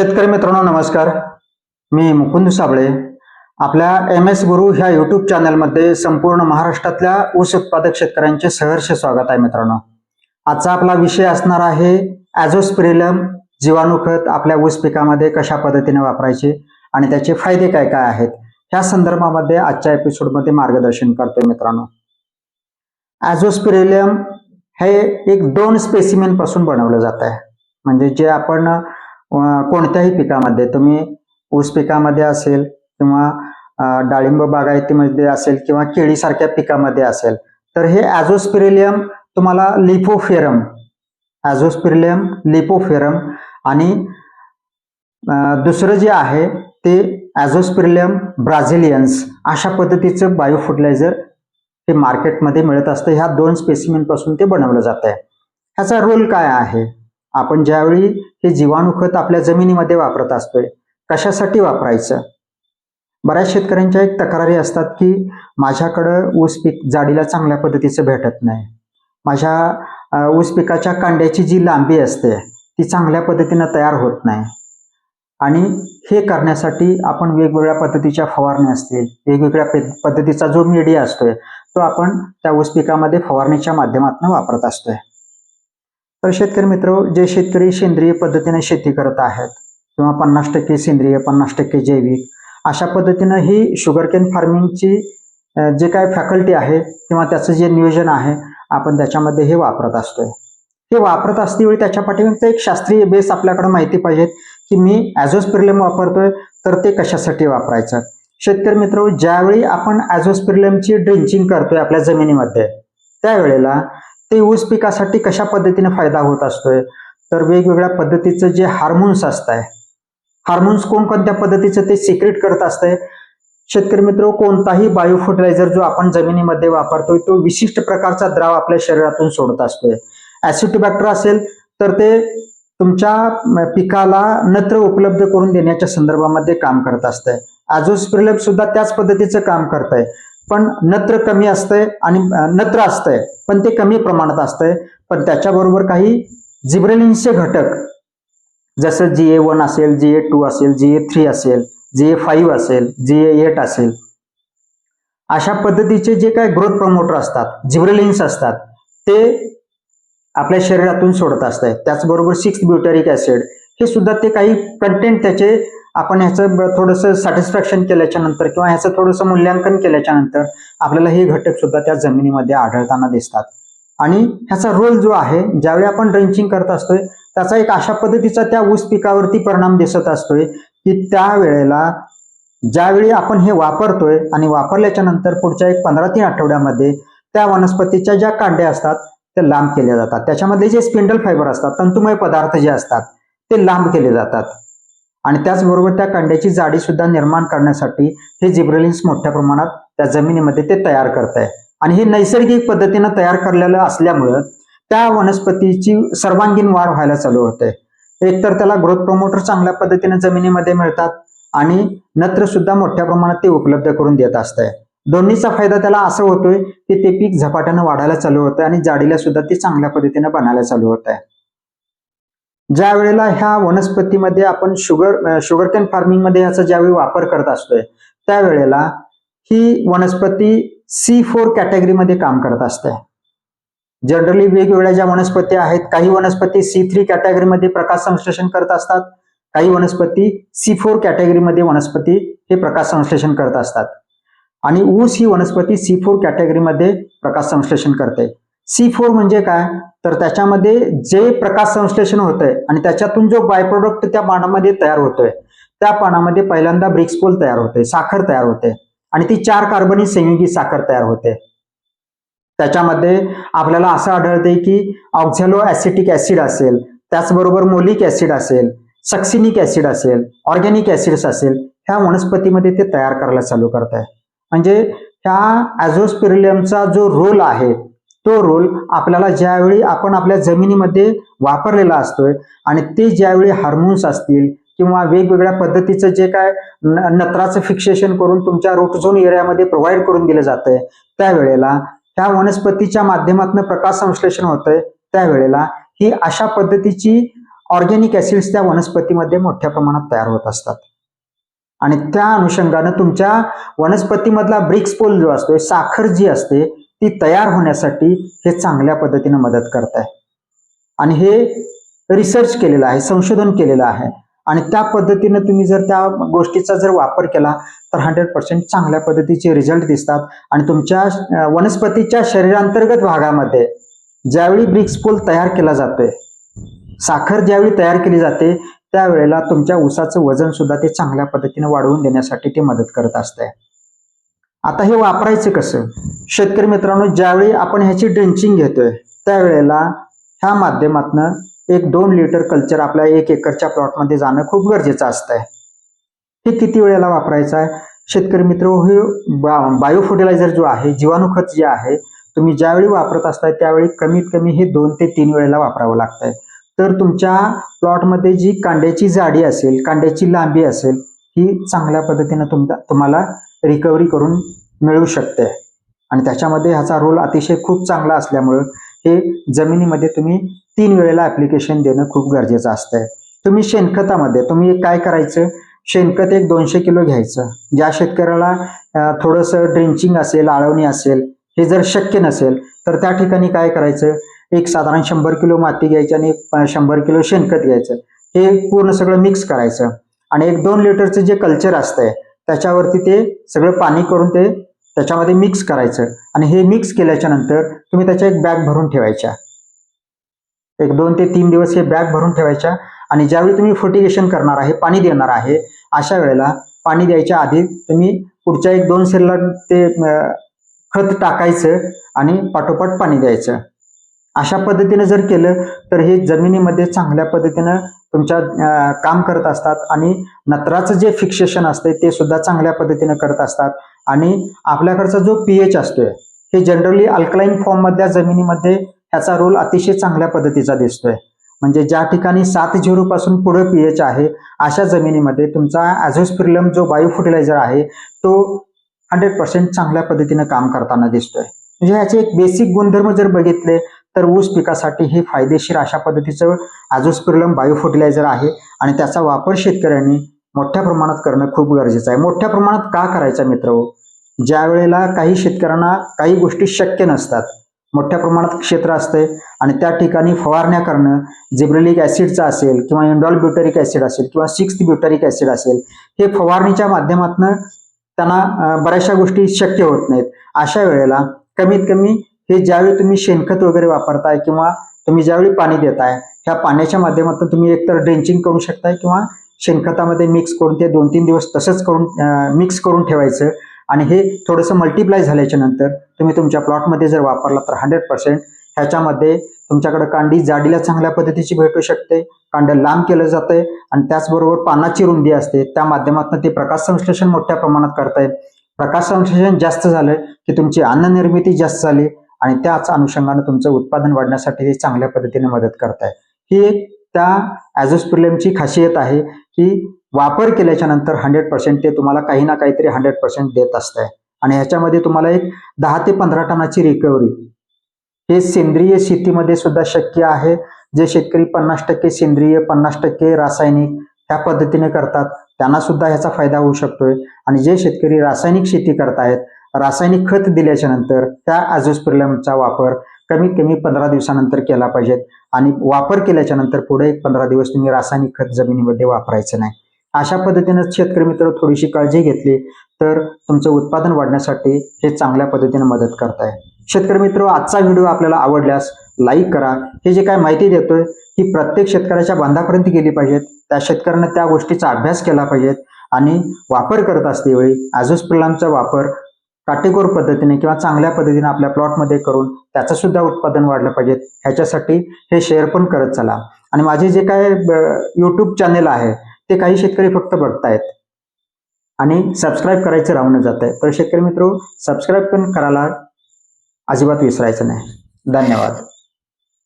शेतकरी मित्रांनो नमस्कार. मी मुकुंद साबळे. आपल्या एम एस गुरु ह्या युट्यूब चॅनलमध्ये संपूर्ण महाराष्ट्रातल्या ऊस उत्पादक शेतकऱ्यांचे सहर्ष स्वागत आहे मित्रांनो. आजचा आपला विषय असणार आहे ॲझोस्प्रिलम जीवाणू खत आपल्या ऊस पिकामध्ये कशा पद्धतीने वापरायचे आणि त्याचे फायदे काय काय आहेत ह्या संदर्भामध्ये आजच्या एपिसोडमध्ये मार्गदर्शन करतोय मित्रांनो. ॲझोस्प्रिलियम हे एक दोन स्पेसिमेन पासून बनवलं जात आहे. म्हणजे जे आपण कोणत्याही पिकामध्ये तुम्ही ऊस पिकामध्ये असेल किंवा डाळिंब बागायतीमध्ये असेल किंवा केळीसारख्या पिकामध्ये असेल तर हे ॲझोस्पिरिलियम तुम्हाला लिपोफेरम ॲझोस्पिरिलियम लिपोफेरम आणि दुसरं जे आहे ते ॲझोस्पिरिलियम ब्राझिलियन्स अशा पद्धतीचं बायो फर्टिलायझर हे मार्केटमध्ये मिळत असतं. ह्या दोन स्पेसिमेनपासून ते बनवलं जात आहे ह्याचा रोल काय आहे? आपण ज्यावेळी हे जीवाणू खत आपल्या जमिनीमध्ये वापरत असतोय कशासाठी वापरायचं? बऱ्याच शेतकऱ्यांच्या एक तक्रारी असतात की माझ्याकडं ऊस पीक जाडीला चांगल्या पद्धतीचं भेटत नाही. माझ्या ऊस पिकाच्या कांड्याची जी लांबी असते ती चांगल्या पद्धतीनं तयार होत नाही. आणि हे करण्यासाठी आपण वेगवेगळ्या पद्धतीच्या फवारणी असतील वेगवेगळ्या पद्धतीचा जो मीडिया असतोय तो आपण त्या ऊस पिकामध्ये फवारणीच्या माध्यमातून वापरत असतोय. तर शेतकरी मित्र जे शेतकरी सेंद्रिय पद्धतीने शेती करत आहेत किंवा पन्नास टक्के सेंद्रिय पन्नास टक्के जैविक अशा पद्धतीनं ही शुगरकेन फार्मिंगची जे काय फॅकल्टी आहे किंवा त्याचं जे नियोजन आहे आपण त्याच्यामध्ये हे वापरत असतोय. हे वापरत असतेवेळी त्याच्या पाठीमागचं एक शास्त्रीय बेस आपल्याकडे माहिती पाहिजे की मी ॲझोस्पिरिलम वापरतोय तर ते कशासाठी वापरायचं? शेतकरी मित्र ज्यावेळी आपण ॲझोस्पिरिलमची ड्रिंचिंग करतोय आपल्या जमिनीमध्ये त्यावेळेला ते ऊस पिकासाठी कशा पद्धतीने फायदा होत असतोय? तर वेगवेगळ्या पद्धतीचं जे हार्मोन्स असतंय हार्मोन्स कोणकोणत्या पद्धतीचं ते सिक्रेट करत असतंय? शेतकरी मित्र कोणताही बायो फर्टिलायझर जो आपण जमिनीमध्ये वापरतोय तो विशिष्ट प्रकारचा द्राव आपल्या शरीरातून सोडत असतोय. ऍसिटोबॅक्टर असेल तर ते तुमच्या पिकाला नत्र उपलब्ध करून देण्याच्या संदर्भामध्ये काम करत असतंय. ॲझोस्पिरिलम सुद्धा त्याच पद्धतीचं काम करत आहे पण नत्र कमी असतंय आणि नत्र असतंय पण ते कमी प्रमाणात असतंय. पण त्याच्याबरोबर काही जिब्रेलिन्सचे घटक जसं जी ए वन असेल जी ए टू असेल जी ए थ्री असेल जी ए फाईव्ह असेल जी ए एट असेल अशा पद्धतीचे जे काही ग्रोथ प्रमोटर असतात जिब्रेलिन्स असतात ते आपल्या शरीरातून सोडत असतात त्याचबरोबर सिक्स ब्युटॅरिक ऍसिड हे सुद्धा ते काही कंटेंट त्याचे आपण ह्याचं थोडंसं सॅटिस्फॅक्शन केल्याच्यानंतर किंवा ह्याचं थोडंसं मूल्यांकन केल्याच्यानंतर आपल्याला हे घटक सुद्धा त्या जमिनीमध्ये आढळताना दिसतात. आणि ह्याचा रोल जो आहे ज्यावेळी आपण ड्रेंचिंग करत असतोय त्याचा एक अशा पद्धतीचा त्या ऊस पिकावरती परिणाम दिसत असतोय की त्यावेळेला ज्यावेळी आपण हे वापरतोय आणि वापरल्याच्या नंतर पुढच्या एक पंधरा तीन आठवड्यामध्ये त्या वनस्पतीच्या ज्या कांड्या असतात त्या लांब केल्या जातात. त्याच्यामधले जे स्पिंडल फायबर असतात तंतुमय पदार्थ जे असतात ते लांब केले जातात. आणि त्याचबरोबर त्या कांड्याची जाडी सुद्धा निर्माण करण्यासाठी हे जिब्रेलिन्स मोठ्या प्रमाणात त्या जमिनीमध्ये ते तयार करत आहे आणि हे नैसर्गिक पद्धतीनं तयार करलेलं असल्यामुळं त्या वनस्पतीची सर्वांगीण वाढ व्हायला चालू होते. एकतर त्याला ग्रोथ प्रमोटर चांगल्या पद्धतीने जमिनीमध्ये मिळतात आणि नत्र सुद्धा मोठ्या प्रमाणात ते उपलब्ध करून देत असतंय. दोन्हीचा फायदा त्याला असं होतोय की ते पीक झपाट्यानं वाढायला चालू होतं आणि जाडीला सुद्धा ते चांगल्या पद्धतीने बनायला चालू होत आहे ज्या वेळेला ह्या वनस्पतीमध्ये आपण शुगर शुगर कॅन फार्मिंगमध्ये ह्याचा ज्यावेळी वापर करत असतोय त्यावेळेला ही वनस्पती सी फोर कॅटेगरीमध्ये काम करत असते. जनरली वेगवेगळ्या ज्या वनस्पती आहेत काही वनस्पती सी थ्री कॅटेगरीमध्ये प्रकाश संश्लेषण करत असतात काही वनस्पती सी फोर कॅटेगरीमध्ये वनस्पती हे प्रकाश संश्लेषण करत असतात. आणि ऊस ही वनस्पती सी फोर कॅटेगरीमध्ये प्रकाश संश्लेषण करते. सी फोर म्हणजे काय? तर त्याच्यामध्ये जे प्रकाश संश्लेषण होतंय आणि त्याच्यातून जो बाय प्रोडक्ट त्या पानामध्ये तयार होतोय त्या पानामध्ये पहिल्यांदा ब्रिक्सपोल तयार होते साखर तयार होते आणि ती चार कार्बनी संयुगी साखर तयार होते. त्याच्यामध्ये आपल्याला असं आढळते की ऑक्झॅलो ऍसिटिक ऍसिड असेल त्याचबरोबर मोलिक ऍसिड असेल सक्सिनिक ऍसिड असेल ऑर्गॅनिक ऍसिड्स असेल ह्या वनस्पतीमध्ये ते तयार करायला चालू करत आहे म्हणजे ह्या ॲझोस्पिरिलियमचा जो रोल आहे तो रोल आपल्याला ज्यावेळी आपण आपल्या जमिनीमध्ये वापरलेला असतोय आणि ते ज्यावेळी हार्मोन्स असतील किंवा वेगवेगळ्या पद्धतीचं जे काय नत्राचं फिक्सेशन करून तुमच्या रूट झोन एरियामध्ये प्रोव्हाइड करून दिलं जातंय त्यावेळेला त्या वनस्पतीच्या माध्यमातून प्रकाश संश्लेषण होतंय त्यावेळेला ही अशा पद्धतीची ऑर्गॅनिक ऍसिड्स त्या वनस्पतीमध्ये मोठ्या प्रमाणात तयार होत असतात. आणि त्या अनुषंगानं तुमच्या वनस्पतीमधला ब्रिक्सपोल जो असतो साखर जी असते ती तयार होण्यासाठी हे चांगल्या पद्धतीने मदत करत आहे. आणि हे रिसर्च केलेलं आहे संशोधन केलेलं आहे. आणि त्या पद्धतीनं तुम्ही जर त्या गोष्टीचा जर वापर केला तर हंड्रेड पर्सेंट चांगल्या पद्धतीचे रिझल्ट दिसतात. आणि तुमच्या वनस्पतीच्या शरीरांतर्गत भागामध्ये ज्यावेळी ब्रिक्स पूल तयार केला जातोय साखर ज्यावेळी तयार केली जाते त्यावेळेला तुमच्या ऊसाचं वजन सुद्धा ते चांगल्या पद्धतीने वाढवून देण्यासाठी ते मदत करत असते आता हे वापरायचं कसं? शेतकरी मित्रांनो ज्यावेळी आपण ह्याची ड्रिंचिंग घेतोय त्यावेळेला ह्या माध्यमातनं एक दोन लिटर कल्चर आपल्या एक एकरच्या प्लॉटमध्ये जाणं खूप गरजेचं असतंय. हे किती वेळेला वापरायचं आहे? शेतकरी मित्र हे बायो फर्टिलायझर जो आहे जीवाणू खत जे आहे तुम्ही ज्यावेळी वापरत असताय त्यावेळी कमीत कमी हे दोन ते तीन वेळेला वापरावं लागतंय. तर तुमच्या प्लॉटमध्ये जी कांड्याची जाडी असेल कांड्याची लांबी असेल ही चांगल्या पद्धतीनं तुमचा तुम्हाला रिकव्हरी करून मिळू शकते. आणि त्याच्यामध्ये ह्याचा रोल अतिशय खूप चांगला असल्यामुळं हे जमिनीमध्ये तुम्ही तीन वेळेला ॲप्लिकेशन देणं खूप गरजेचं असतंय. तुम्ही शेणखतामध्ये तुम्ही काय करायचं? शेणखत एक दोनशे किलो घ्यायचं. ज्या शेतकऱ्याला थोडंसं ड्रिंचिंग असेल आळवणी असेल हे जर शक्य नसेल तर त्या ठिकाणी काय करायचं? एक साधारण शंभर किलो माती घ्यायची आणि शंभर किलो शेणखत घ्यायचं. हे पूर्ण सगळं मिक्स करायचं. आणि एक दोन लिटरचं जे कल्चर असतंय त्याच्यावरती ते सगळं पाणी करून ते त्याच्यामध्ये मिक्स करायचं. आणि हे मिक्स केल्याच्यानंतर तुम्ही त्याच्या एक बॅग भरून ठेवायच्या. एक दोन ते तीन दिवस हे बॅग भरून ठेवायच्या. आणि ज्यावेळी तुम्ही फर्टिगेशन करणार आहे पाणी देणार आहे अशा वेळेला पाणी द्यायच्या आधी तुम्ही पुढच्या एक दोन सेलला ते खत टाकायचं आणि पाठोपाठ पाणी द्यायचं. अशा पद्धतीने जर केलं तर हे जमिनीमध्ये चांगल्या पद्धतीनं तुमच्या काम करत असतात आणि नत्राचं जे फिक्सेशन असते ते सुद्धा चांगल्या पद्धतीनं करत असतात. आणि आपल्याकडचा जो पीएच असतोय हे जनरली अल्कलाईन फॉर्ममधल्या जमिनीमध्ये ह्याचा रोल अतिशय चांगल्या पद्धतीचा दिसतोय. म्हणजे ज्या ठिकाणी सात झिरो पासून पुढे पीएच आहे अशा जमिनीमध्ये तुमचा ॲझोस्पिरलम जो बायो फर्टिलायझर आहे तो हंड्रेड पर्सेंट चांगल्या पद्धतीनं काम करताना दिसतोय. म्हणजे ह्याचे एक बेसिक गुणधर्म जर बघितले तर ऊस पिकासाठी हे फायदेशीर अशा पद्धतीचं ॲझोस्पिरलम बायो फर्टिलायझर आहे आणि त्याचा वापर शेतकऱ्यांनी मोठ्या प्रमाणात करणं खूप गरजेचं आहे. मोठ्या प्रमाणात का करायचं मित्र हो? ज्या वेळेला काही शेतकऱ्यांना काही गोष्टी शक्य नसतात मोठ्या प्रमाणात क्षेत्र असते आणि त्या ठिकाणी फवारण्या करणं जिब्रेलिक ॲसिडचा असेल किंवा इंडॉल ब्युटरिक ॲसिड असेल किंवा सिक्स ब्युटरिक ॲसिड असेल हे फवारणीच्या माध्यमातून त्यांना बऱ्याचशा गोष्टी शक्य होत नाहीत. अशा वेळेला कमीत कमी हे ज्यावेळी तुम्ही शेणखत वगैरे वापरताय किंवा तुम्ही ज्यावेळी पाणी देताय ह्या पाण्याच्या माध्यमातून तुम्ही एकतर ड्रेंचिंग करू शकताय किंवा शेणखतामध्ये मिक्स करून ते दोन तीन दिवस तसंच करून मिक्स करून ठेवायचं आणि हे थोडंसं मल्टिप्लाय झाल्याच्यानंतर तुम्ही तुमच्या प्लॉटमध्ये जर वापरला तर हंड्रेड पर्सेंट ह्याच्यामध्ये तुमच्याकडे कांडी जाडीला चांगल्या पद्धतीची भेटू शकते कांड लांब केलं जातंय आणि त्याचबरोबर पानाची रुंदी असते. त्या माध्यमातून ते प्रकाश संश्लेषण मोठ्या प्रमाणात करताय प्रकाश संश्लेषण जास्त झालं की तुमची अन्न निर्मिती जास्त झाली आणि त्याच अनुषंगानं तुमचं उत्पादन वाढण्यासाठी ते चांगल्या पद्धतीने मदत करत आहे ही एक त्या ॲझोस्पिरलेमची खासियत आहे की वापर केल्याच्यानंतर हंड्रेड पर्सेंट ते तुम्हाला काही ना काहीतरी हंड्रेड पर्सेंट देत असतंय. आणि ह्याच्यामध्ये तुम्हाला एक दहा ते पंधरा टनाची रिकव्हरी हे सेंद्रिय शेतीमध्ये सुद्धा शक्य आहे. जे शेतकरी पन्नास टक्के सेंद्रिय पन्नास टक्के रासायनिक ह्या पद्धतीने करतात त्यांना सुद्धा ह्याचा फायदा होऊ शकतोय. आणि जे शेतकरी रासायनिक शेती करतायत रासायनिक खत दिल्याच्या नंतर त्या ॲझोस्पिरलमचा वापर कमीत कमी पंधरा दिवसानंतर केला पाहिजेत. आणि वापर केल्याच्यानंतर पुढे एक पंधरा दिवस तुम्ही रासायनिक खत जमिनीमध्ये वापरायचं नाही. अशा पद्धतीनं शेतकरी मित्र थोडीशी काळजी घेतली तर तुमचं उत्पादन वाढण्यासाठी हे चांगल्या पद्धतीने मदत करताय. शेतकरी मित्र आजचा व्हिडिओ आपल्याला आवडल्यास लाईक करा. हे जे काय माहिती देतोय ही प्रत्येक शेतकऱ्याच्या बांधापर्यंत गेली पाहिजेत. त्या शेतकऱ्यांना त्या गोष्टीचा अभ्यास केला पाहिजेत. आणि वापर करत असतेवेळी वेळी वापर काटेकोर पद्धतीने किंवा चांगल्या पद्धतीने आपल्या प्लॉटमध्ये करून त्याचं सुद्धा उत्पादन वाढलं पाहिजे. ह्याच्यासाठी हे शेअर पण करत चला. आणि माझे जे काय यूट्यूब चॅनेल आहे ते काही शेतकरी फक्त बघतायत. आणि सबस्क्राईब करायचं राहून जात आहे तर शेतकरी मित्र सबस्क्राईब पण करायला अजिबात विसरायचं नाही. धन्यवाद.